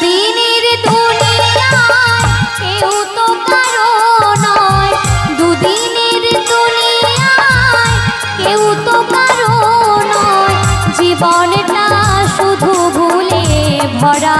দুদিনের দুনিয়ায় কেউ তো দুদিনের দুনিয়ায় কেউ তো কারও নয়। শুধু ভুলে ভরা।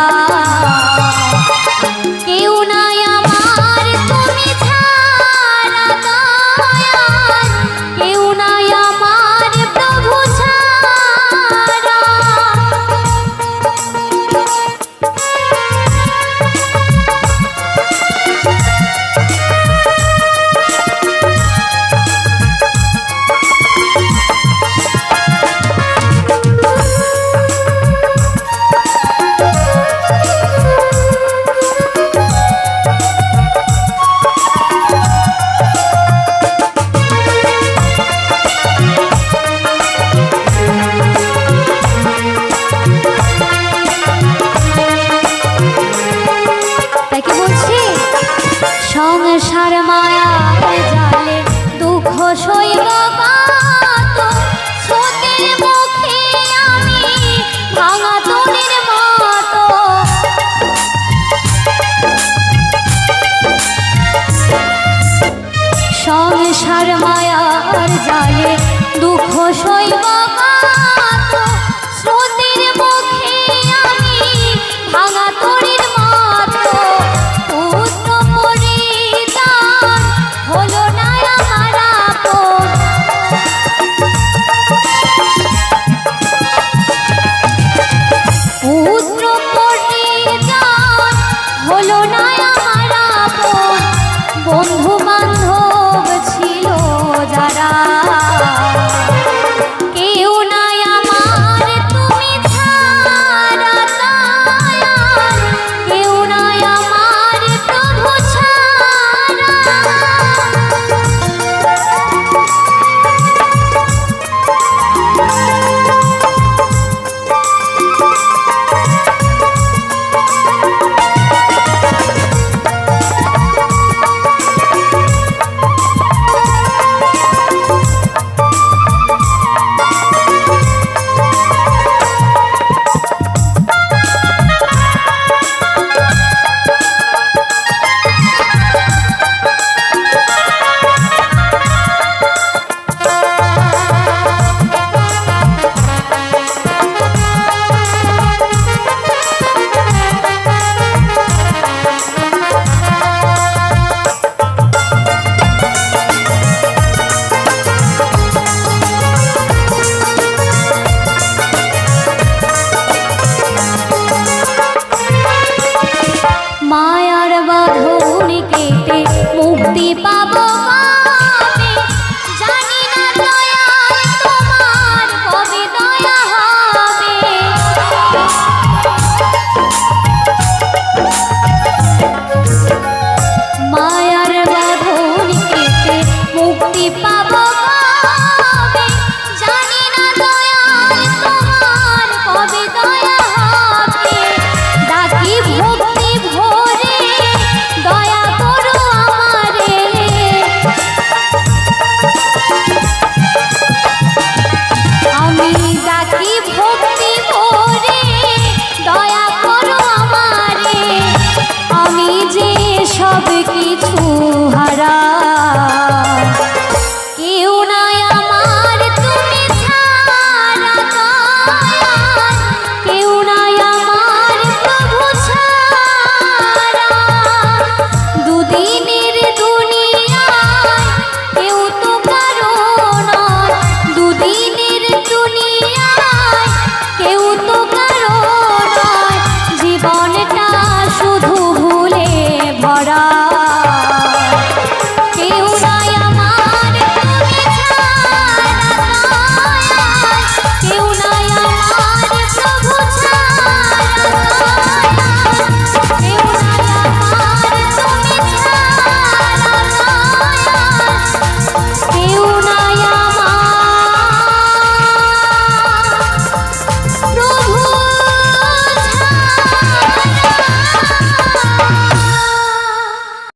সংসার মায়ার জালে দুঃখ সইবা শ্রোত পাবো